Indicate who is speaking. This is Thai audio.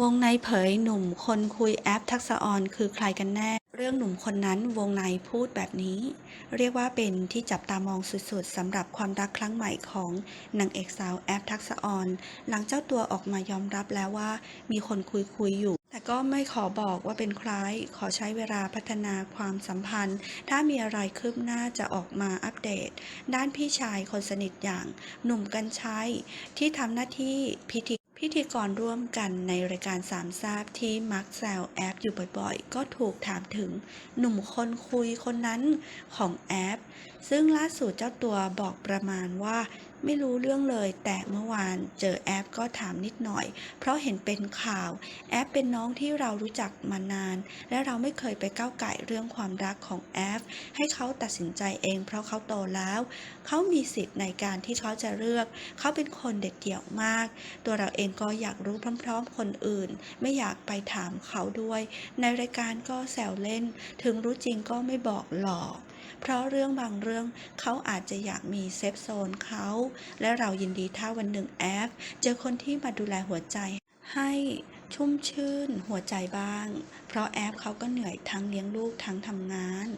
Speaker 1: วงในเผยหนุ่มคนคุยแอปทักษะออนคือใครกันแน่ เรื่องหนุ่มคนนั้นวงในพูดแบบนี้ เรียกว่าเป็นที่จับตามองสุดๆสำหรับความรักครั้งใหม่ของนางเอกสาวแอปทักษะออน หลังเจ้าตัวออกมายอมรับแล้วว่ามีคนคุยคุยอยู่ แต่ก็ไม่ขอบอกว่าเป็นใครขอใช้เวลาพัฒนาความสัมพันธ์ ถ้ามีอะไรคืบหน้าจะออกมาอัปเดต ด้านพี่ชายคนสนิทอย่างหนุ่มกัญชัยที่ทำหน้าที่พิธี พิธีกรร่วมกันในรายการสามทราบที่มักแซวแอปอยู่บ่อยๆ ก็ถูกถามถึงหนุ่มคนคุยคนนั้นของแอป ซึ่งล่าสุดเจ้าตัวบอกประมาณว่าไม่รู้เรื่องเลยแต่เมื่อวานเจอแอปก็ถามนิดหน่อย เพราะเห็นเป็นข่าว แอปเป็นน้องที่เรารู้จักมานาน และเราไม่เคยไปก้าวไก่เรื่องความรักของแอป ให้เขาตัดสินใจเองเพราะเขาโตแล้ว เขามีสิทธิ์ในการที่เขาจะเลือก เขาเป็นคนเด็ดเดี่ยวมาก ตัวเราเองก็อยากรู้พร้อมๆ คนอื่น ไม่อยากไปถามเขาด้วย ในรายการก็แซวเล่น ถึงรู้จริงก็ไม่บอกหรอก เพราะเรื่องบางเรื่รื่อง เขาอาจจะอยากมีเซฟโซนเขา และเรายินดีถ้าวันหนึ่งแอฟเจอคนที่มาดูแลหัวใจให้ชุ่มชื่นหัวใจบ้าง เพราะแอฟเขาก็เหนื่อยทั้งเลี้ยงลูกทั้งทำงาน